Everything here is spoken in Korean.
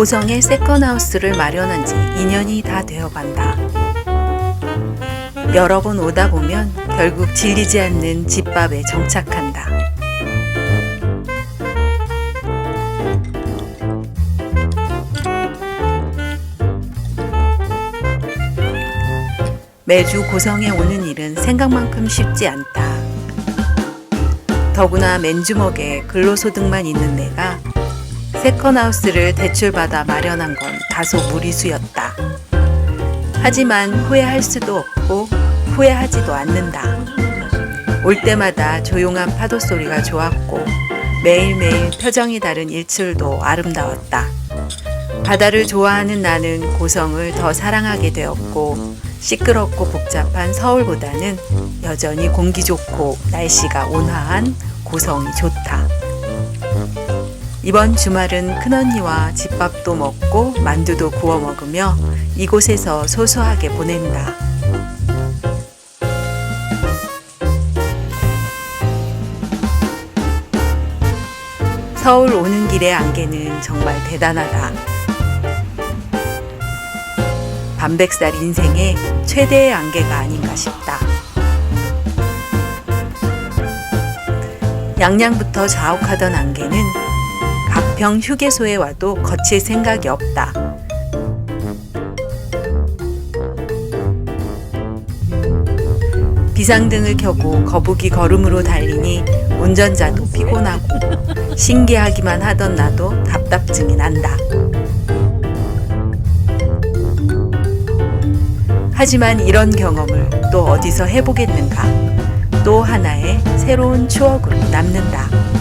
고성에 세컨하우스를 마련한 지 2년이 다 되어간다. 여러 번 오다 보면 결국 질리지 않는 집밥에 정착한다. 매주 고성에 오는 일은 생각만큼 쉽지 않다. 더구나 맨주먹에 근로소득만 있는 내가 세컨하우스를 대출받아 마련한 건 다소 무리수였다. 하지만 후회할 수도 없고 후회하지도 않는다. 올 때마다 조용한 파도 소리가 좋았고 매일매일 표정이 다른 일출도 아름다웠다. 바다를 좋아하는 나는 고성을 더 사랑하게 되었고 시끄럽고 복잡한 서울보다는 여전히 공기 좋고 날씨가 온화한 고성이 좋다. 이번 주말은 큰언니와 집밥도 먹고 만두도 구워 먹으며 이곳에서 소소하게 보낸다. 서울 오는 길의 안개는 정말 대단하다. 반백살 인생의 최대의 안개가 아닌가 싶다. 양양부터 좌욱하던 안개는 가평 휴게소에 와도 거칠 생각이 없다. 비상등을 켜고 거북이 걸음으로 달리니 운전자도 피곤하고 신기하기만 하던 나도 답답증이 난다. 하지만 이런 경험을 또 어디서 해보겠는가? 또 하나의 새로운 추억으로 남는다.